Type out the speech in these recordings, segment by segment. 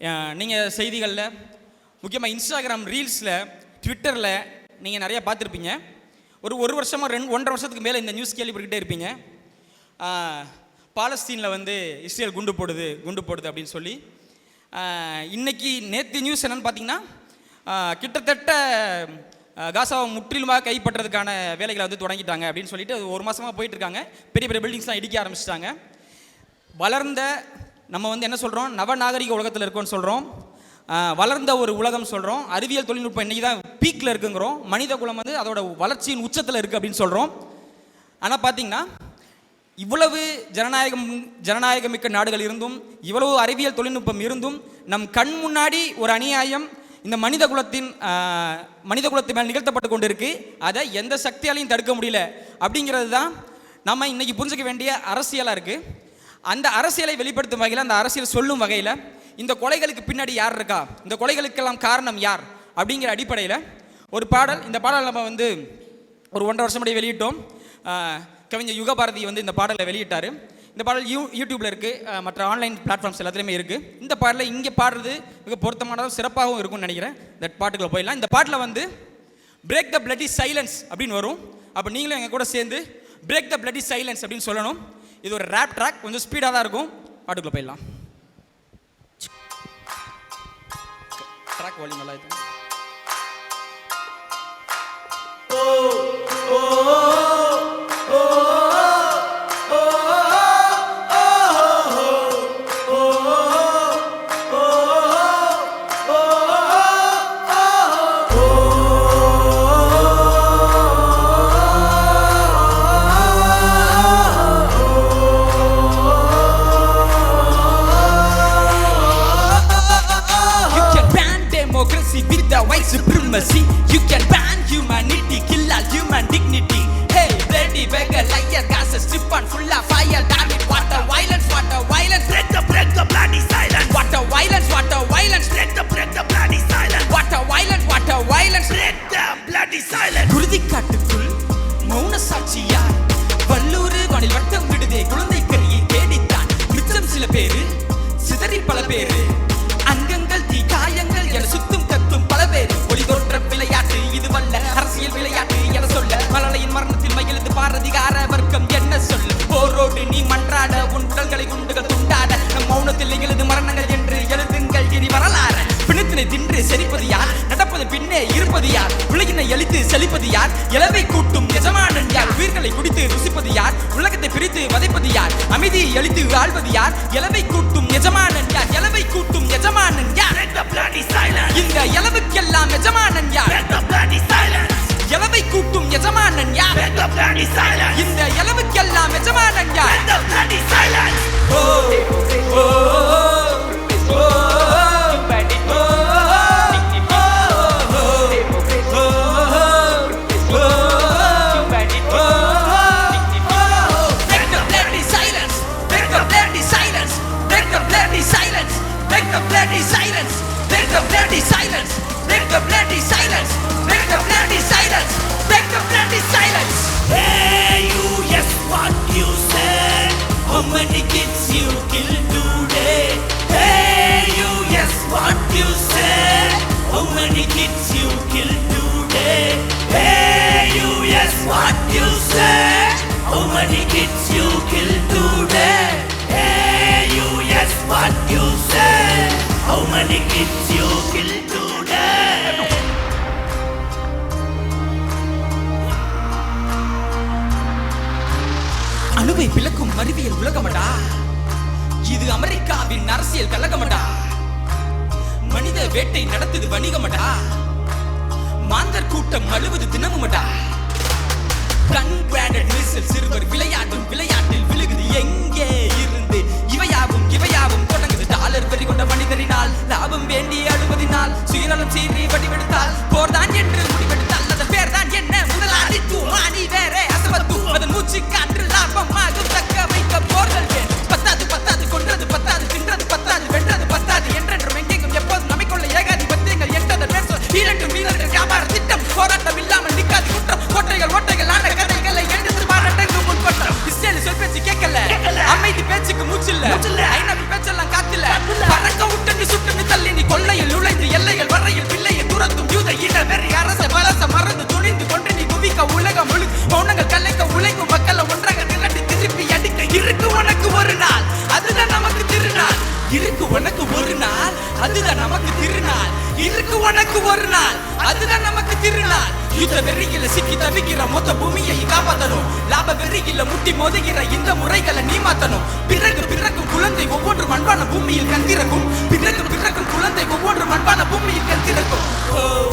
நீங்கள் செய்திகளில் முக்கியமாக இன்ஸ்டாகிராம் ரீல்ஸில் ட்விட்டரில் நீங்கள் நிறையா பார்த்துருப்பீங்க. ஒரு ஒரு வருஷமாக ரெண்டு ஒன்றரை வருஷத்துக்கு மேலே இந்த நியூஸ் கேள்விப்பட்டுக்கிட்டே இருப்பீங்க. பாலஸ்தீனில் வந்து இஸ்ரேல் குண்டு போடுது குண்டு போடுது அப்படின்னு சொல்லி. இன்றைக்கி இன்னைக்கு நேற்று நியூஸ் என்னென்னு பார்த்தீங்கன்னா கிட்டத்தட்ட காசாவை முற்றிலுமாக கைப்பற்றதுக்கான வேலைகளை வந்து தொடங்கிட்டாங்க அப்படின்னு சொல்லிட்டு அது ஒரு மாதமாக போயிட்டுருக்காங்க பெரிய பெரிய பில்டிங்ஸ்லாம் இடிக்க ஆரம்பிச்சிட்டாங்க. வளர்ந்த நம்ம வந்து என்ன சொல்கிறோம் நவநாகரிக உலகத்தில் இருக்கோம்னு சொல்கிறோம் வளர்ந்த ஒரு உலகம் சொல்கிறோம் அறிவியல் தொழில்நுட்பம் இன்றைக்கி தான் பீக்கில் இருக்குங்கிறோம். மனித குலம் வந்து அதோட வளர்ச்சியின் உச்சத்தில் இருக்குது அப்படின்னு சொல்கிறோம் ஆனால் பார்த்தீங்கன்னா இவ்வளவு ஜனநாயகம் ஜனநாயகமிக்க நாடுகள் இருந்தும் இவ்வளவு அறிவியல் தொழில்நுட்பம் இருந்தும் நம் கண் முன்னாடி ஒரு அநியாயம் இந்த மனித குலத்தின் மனித குலத்து மேல் நிகழ்த்தப்பட்டு கொண்டு இருக்கு அதை எந்த சக்தியாலையும் தடுக்க முடியல. அப்படிங்கிறது தான் நம்ம இன்றைக்கி புரிஞ்சுக்க வேண்டிய அரசியலாக இருக்குது அந்த அரசியலை வெளிப்படுத்தும் வகையில் அந்த அரசியல் சொல்லும் வகையில் இந்த கொலைகளுக்கு பின்னாடி யார் இருக்கா? இந்த கொலைகளுக்கெல்லாம் காரணம் யார்? அப்படிங்கிற அடிப்படையில் ஒரு பாடல் இந்த பாடல் நம்ம வந்து ஒரு ஒன்றரை வருஷம் முன்னாடி வெளியிட்டோம். கவிஞர் யுகபாரதி வந்து இந்த பாடலை வெளியிட்டார். இந்த பாடல் யூ யூடியூப்பில் இருக்குது மற்ற ஆன்லைன் பிளாட்ஃபார்ம்ஸ் எல்லாத்துலேயுமே இருக்குது இந்த பாடலை இங்கே பாடுறது மிக பொருத்தமானதும் சிறப்பாகவும் இருக்கும்னு நினைக்கிறேன். இந்த பாட்டுக்குள்ள போயிடலாம். இந்த பாட்டில் வந்து பிரேக் த பிளட்டி சைலன்ஸ் அப்படின்னு வரும். அப்போ நீங்களும் எங்கள் கூட சேர்ந்து பிரேக் த பிளட்டி சைலன்ஸ் அப்படின்னு சொல்லணும். இது ஒரு ரேப் ட்ராக் கொஞ்சம் ஸ்பீடாக தான் இருக்கும். பாட்டுக்குள்ளே போயிடலாம். ட்ராக் வால்யூம் நல்லா இருக்கும் ஓ ஓ. அமைதியை அழித்து ஆள்வது யார்? இளவை கூட்டும் எஜமானன் யார்? இளவை கூட்டும் எஜமானன் யார்? இந்த இளவுக்கெல்லாம் எஜமானன் யார்? இளவை கூட்டும் எஜமானன் யார்? இந்த இளவுக்கெல்லாம் எஜமானன் யார்? ஓ ஓ. Many kids you kill today? Hey you, yes, what you say? How many kids you kill today? அணுவை பிளக்கும் அறிவியல் உலகமடா இது அமெரிக்காவின் அரசியல் கலகமடா மனித வேட்டை நடத்துது வணிகமடா மாந்தர் கூட்டம் அழுவது தினமுமடா ஒரு விளையாட்டும் விளையாட்டு けなこ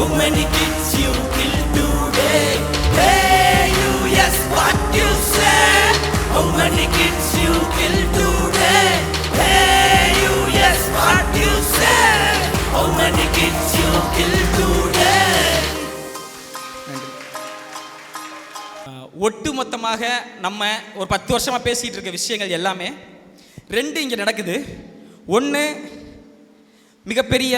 How many kids you killed today? Hey, you, yes, what you say. How many kids you killed today? Hey, you, yes, what you say. How many kids you killed today? ஒட்டு மொத்தமாக நம்ம ஒரு பத்து வருஷமாக பேசிகிட்டு இருக்க விஷயங்கள் எல்லாமே ரெண்டு இங்கே நடக்குது ஒன்று மிகப்பெரிய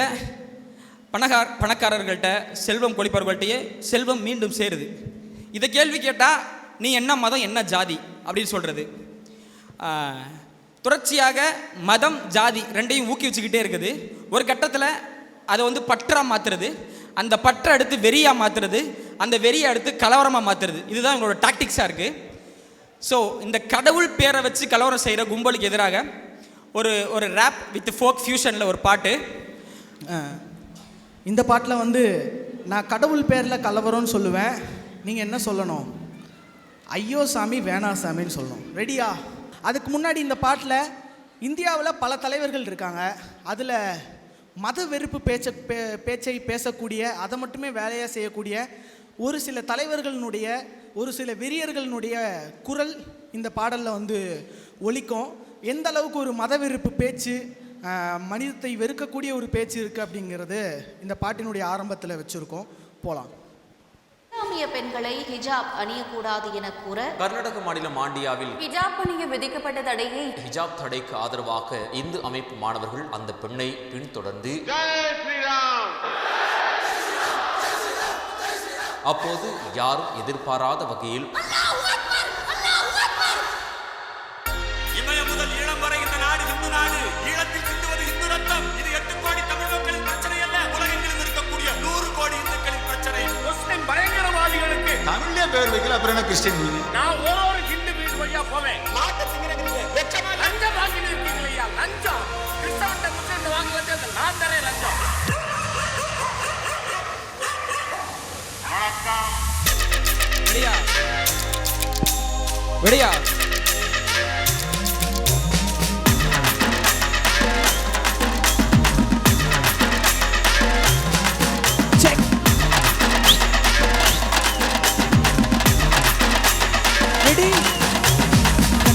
பணக்கார பணக்காரர்கள்ட்ட செல்வம் கொடிப்பவர்கள்ட்டையே செல்வம் மீண்டும் சேருது. இதை கேள்வி கேட்டால் நீ என்ன மதம் என்ன ஜாதி? அப்படின்னு சொல்கிறது தொடர்ச்சியாக மதம் ஜாதி ரெண்டையும் ஊக்குவிச்சுக்கிட்டே இருக்குது. ஒரு கட்டத்தில் அதை வந்து பற்றா மாற்றுறது அந்த பற்றை அடுத்து வெறியாக மாற்றுறது அந்த வெறியை அடுத்து கலவரமாக மாற்றுறது இதுதான் இவங்களோட டாக்டிக்ஸாக இருக்குது ஸோ இந்த கடவுள் பேரை வச்சு கலவரம் செய்கிற கும்பலுக்கு எதிராக ஒரு ஒரு ரேப் வித் ஃபோக் ஃபியூஷனில் ஒரு பாட்டு. இந்த பாட்டில் வந்து நான் கடவுள் பேரில் கலவரம்னு சொல்லுவேன். நீங்கள் என்ன சொல்லணும்? ஐயோ சாமி வேணா சாமின்னு சொல்லணும். ரெடியா? அதுக்கு முன்னாடி இந்த பாட்டில் இந்தியாவில் பல தலைவர்கள் இருக்காங்க. அதில் மத வெறுப்பு பேச்ச பே பேச்சை பேசக்கூடிய அதை மட்டுமே வேலையாக செய்யக்கூடிய ஒரு சில தலைவர்களினுடைய ஒரு சில வெறியர்களினுடைய குரல் இந்த பாடலில் வந்து ஒழிக்கும் எந்த அளவுக்கு ஒரு மத வெறுப்பு பேச்சு மனிதத்தை வெறுக்கக்கூடிய ஒரு பேச்சு இருக்குது அப்படிங்கிறது இந்த பாட்டினுடைய ஆரம்பத்தில் வச்சுருக்கோம். போகலாம் இஸ்லாமிய பெண்களை ஹிஜாப் அணியக்கூடாது என கூற கர்நாடக மாநிலம் மாண்டியாவில் ஹிஜாப் அணிய விதிக்கப்பட்ட தடையை ஹிஜாப் தடைக்கு ஆதரவாக இந்து அமைப்பு மாணவர்கள் அந்த பெண்ணை பின்தொடர்ந்து அப்போது யாரும் எதிர்பாராத வகையில் பேர் வைக்கல அப்புறம் என்ன கிறிஸ்டின் நீங்க? நான் ஒரு ஒரு ஹிந்து வீடு வழியா போவேன். நாட்டை திங்கிறீங்க. வெச்சமா லஞ்சம் வாங்கி இருக்கீங்க ஐயா லஞ்சம். கிறிஸ்தவன்ட்ட முஸ்லிம் வாங்கி வச்சது நான் தரேன் லஞ்சம். வெடியா. வெடியா.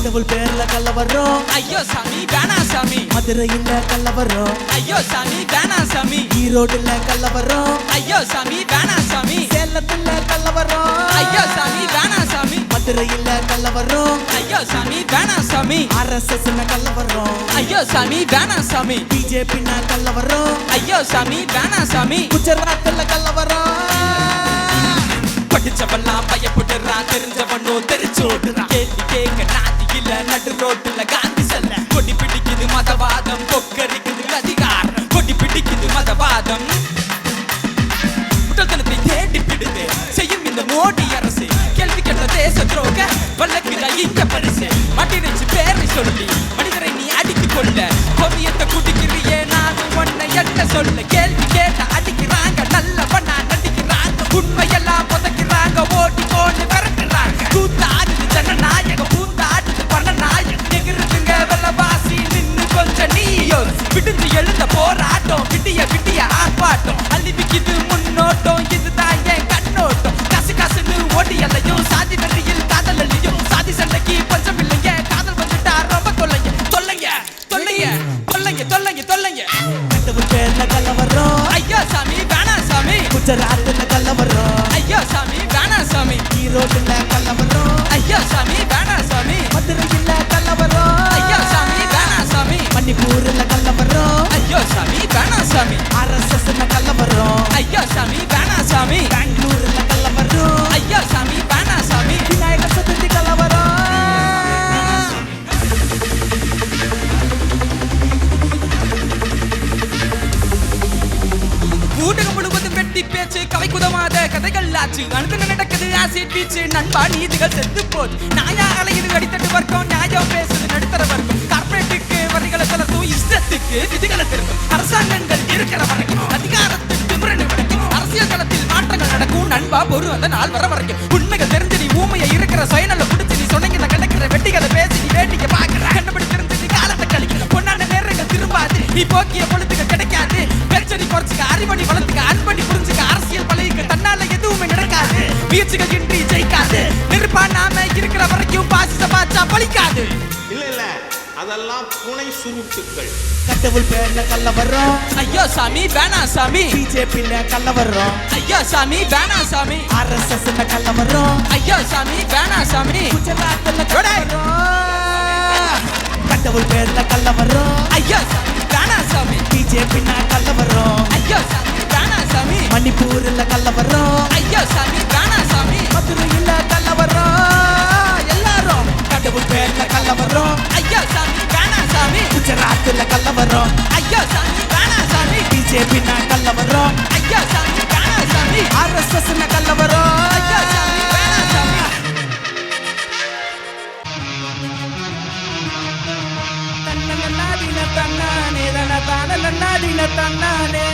கடவுள் பேரில் கலவரம் ஐயோ சாமி வேணா சாமி. மதுரையில் கலவரம் ஐயோ சாமி வேணா சாமி. ஈரோடுல கலவரம் ஐயோ சாமி வேணா சாமி. சேலத்துல கலவரம் ஐயோ சாமி வேணா சாமி. மதுரையில் கலவரம் ஐயோ சாமி வேணா சாமி. ஆர்எஸ்எஸ் கலவரம் ஐயோ சாமி வேணா சாமி. பிஜேபி கலவரம் ஐயோ சாமி வேணா சாமி. குஜராத்ல கலவரம் படிச்சவெல்லாம் பயப்படுறான் தெரிஞ்சவனோ தெரிச்சோடுறான் கேள்வி கேட்க நாதி இல்ல நடு ரோட்டுல காந்தி செல்ல. கொடி பிடிக்குது மதவாதம். கொக்கரிக்குது அதிகாரம் கொடி பிடிக்குது மதவாதம். முட்டத்தனத்தை தேடி பிடிது செய்யும் இந்த மோடி அரசு. கேள்வி கேட்ட தேச துரோக வல்லக்கில இந்த பரிசு. மட்டிரைச்சு பேரை சொல்லி மனிதரை நீ அடித்து கொள்ள கொமியத்தை குடிக்கிறியே நான் உன்னை என்ன சொல்ல. கேள்வி கேட்ட அடிக்கிறாங்க நல்ல பண்ணா நடிக்கிறாங்க. உண்மையெல்லாம் புதைக்கிறாங்க ஓட்டி விடுந்து எழுந்த போராட்டம் விட்டிய விட்டிய ஆர்ப்பாட்டம். அள்ளி விக்கிது முன்னோட்டம் இது பீச்சு நண்பா நீதிகள் செத்து போச்சு. நாயா அலையுது அடித்தட்டு வர்க்கம் நியாயம் பேசுது நடுத்தர வர்க்கம். கார்பரேட்டுக்கு வரிகளை செலுத்தும் இஷ்டத்துக்கு விதிகளை திருக்கும் அரசாங்கங்கள் இருக்கிற வரைக்கும் அதிகாரத்துக்கு திமிரண்டு வரைக்கும் அரசியல் களத்தில் மாற்றங்கள் நடக்கும். நண்பா பொறு அந்த நாள் வர வரைக்கும். உண்மைகள் தெரிஞ்சு நீ ஊமையை இருக்கிற சுயநல பிடிச்சி நீ சொன்னீங்க கணக்கிற வெட்டிகளை பேசி நீ வேட்டிக்க பாக்குற கண்டுபிடி தெரிஞ்சு நீ காலத்தை கழிக்கிற. பொன்னான நேரங்கள் திரும்பாது நீ போக்கிய முயற்சிகள் இன்றி ஜெயிக்காது. நெருப்பா நாம இருக்கிற வரைக்கும் பாசிச பாச்சா பலிக்காது இல்ல இல்ல. அதெல்லாம் புனை சுருட்டுக்கள். கடவுள் பேர்ல கலவரம் ஐயோ சாமி வேணாம் சாமி. பிஜேபில கலவரம் ஐயோ சாமி வேணாம் சாமி. ஆர்எஸ்எஸ்ல கலவரம் ஐயோ சாமி வேணாம் சாமி. கலவரம் கடவுள் பேர்ல கலவரம் ஐயோ சாமி வேணாம் சாமி. பிஜேபினா கலவரம் ஐயோ சாமி வேணாம் சாமி. மணிப்பூர்ல கலவரம் ஐயோ சாமி வேணாம் சாமி மதுரையில கலவரம் எல்லாரும் கடவுள் பேர்ல கலவரம் ஐயோ சாமி காணா சாமி. குஜராத்ல கலவரம் ஐயோ சாமி காணா சாமி. பிஜேபி பிஜேபினா கலவரம் ஐயோ சாமி காணா சாமி. ஆர்எஸ்எஸ் கலவரம் ஐயோ சாமி வேணாம் சாமி. தன்னன்னாதின தன்னானே தன்னானே.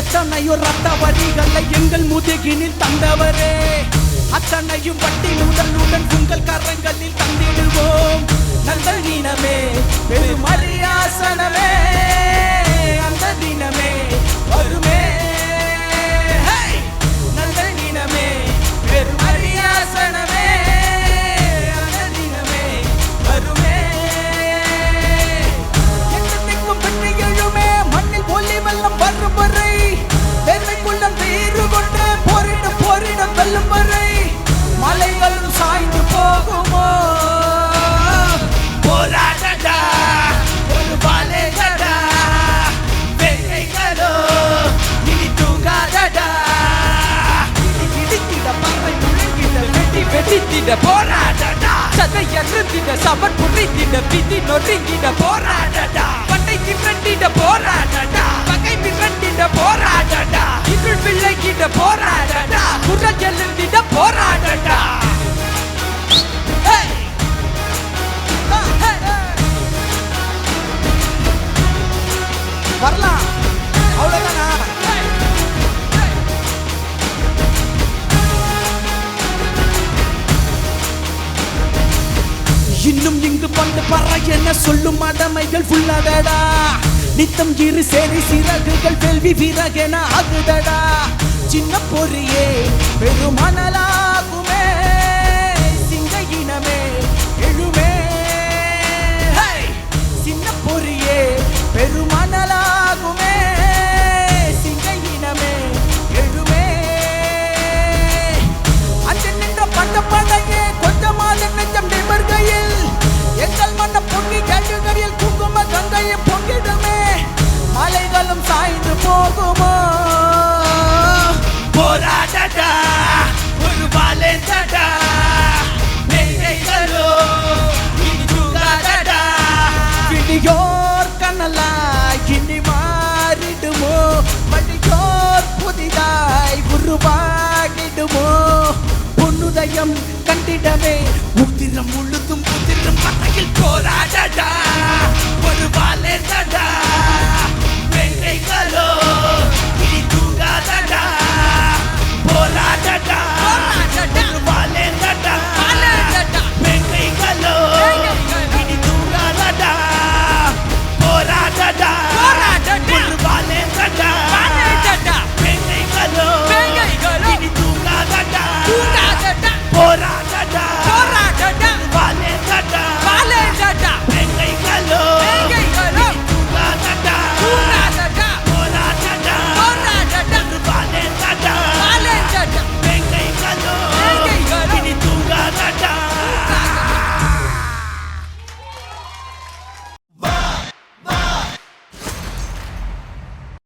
எத்தனையோ ரத்த வரிகளை எங்கள் முதுகினில் தந்தவரே. அத்தனையும் வட்டி முதலுடன் உங்கள் கரங்களில் தந்திடுவோம். நல்ல தினமே பெருமரியாசனமே அந்த தினமே வருமே. பரு பரு வெண்மைக்குள்ளம் தீர்வு கொண்டு போரிட போரிட வெல்லும் வரை மலைகளும் சாய்ந்து போகுமோ? போராடடா ஒரு பாலேகடா வெள்ளைகளோ இனி தூங்காதடா. இடித்திட பறவை முழங்கிட வெட்டி வெடித்திட போராடடா சதை எறிந்திட சவர் புரிந்திட விதி நொறுங்கிட போராடடா பட்டை திரண்டிட போராடடா போராடடா. இருள் விலகிட போராடடா. குரல் எழுந்திட போராடடா! வரலாம். அவ்வளோதானா இன்னும் இங்கு பண்டு பற என்ன சொல்லும் மடமைகள் ஃபுல்லடடா நித்தம் இரு சேரி சிறகுகள் கேள்வி விறகென ஆகுதடா. சின்ன பொறியே பெருமணலாகுமே போகுமோ? போராடடா ஒரு வாழேண்டடா மேடைகளோ இனி தூங்காதடா. விடியோர் கனலா இனி மாறிடுமோ? வழியோர் புதிதாய் உருவாகிடுமோ? பொன்னுதயம் கண்டிடவே உத்திரம் முழுதும் உதிரும் மத்தையில் போராடடா. ஒரு வாழேண்டடா